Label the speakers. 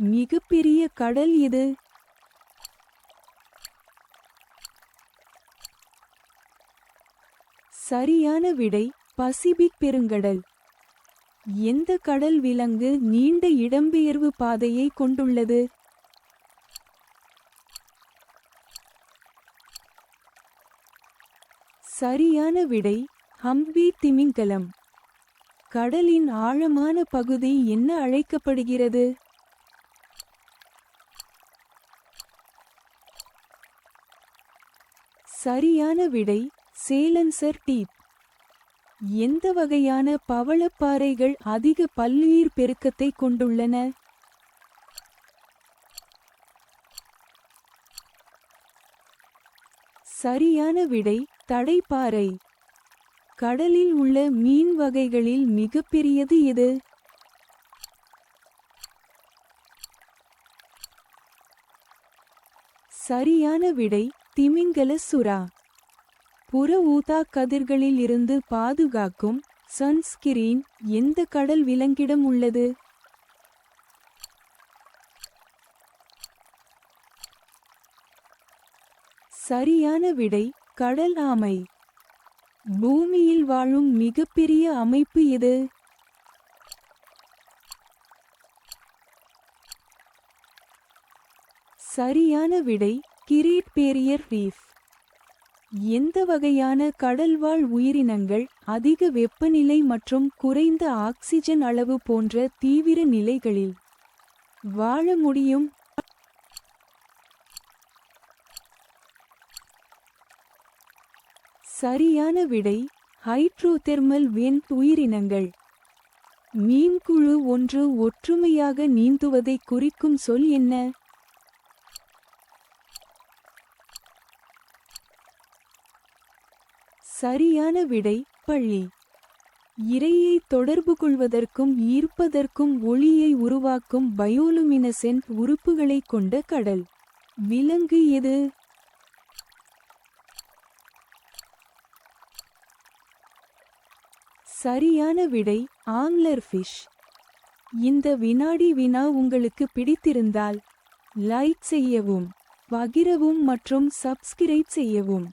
Speaker 1: மிகப்பெரிய கடல் எது சரியான விடை பசிபிக் பெருங்கடல். எந்த கடல் விலங்கு நீண்ட இடம்பெயர்வு பாதையை கொண்டுள்ளது? சரியான விடை ஹம்பி திமிங்கலம். கடலின் ஆழமான பகுதி என்ன அழைக்கப்படுகிறது? சரியான விடை சேலன்சர் டீப். எந்த வகையான பவளப்பாறைகள் அதிக பல்லுயிர் பெருக்கத்தை கொண்டுள்ளன? சரியான விடை தடைப்பாறை. கடலில் உள்ள மீன் வகைகளில் மிகப்பெரியது எது? சரியான விடை திமிங்கல சுறா. புற ஊதா கதிர்களில் இருந்து பாதுகாக்கும் சன்ஸ்கிரீன் எந்த கடல் விலங்கிடம் உள்ளது? சரியான விடை கடல் ஆமை. பூமியில் வாழும் மிகப்பெரிய அமைப்பு எது? சரியான விடை கிரீட் பேரியர் ரீஃப். எந்த வகையான கடல்வாழ் உயிரினங்கள் அதிக வெப்பநிலை மற்றும் குறைந்த ஆக்சிஜன் அளவு போன்ற தீவிர நிலைகளில் வாழ முடியும்? சரியான விடை ஹைட்ரோதெர்மல் வெண்ட் உயிரினங்கள். மீன்குழு ஒன்று ஒற்றுமையாக நீந்துவதை குறிக்கும் சொல் என்ன? சரியான விடை பள்ளி. இரையை தொடர்பு கொள்வதற்கும் ஈர்ப்பதற்கும் ஒளியை உருவாக்கும் பயோலுமினசென்ட் உறுப்புகளைக் கொண்ட கடல். விலங்கு எது? சரியான விடை ஆங்லர் ஃபிஷ். இந்த வினாடி வினா உங்களுக்கு பிடித்திருந்தால் லைக் செய்யவும் பகிரவும் மற்றும் சப்ஸ்கிரைப் செய்யவும்.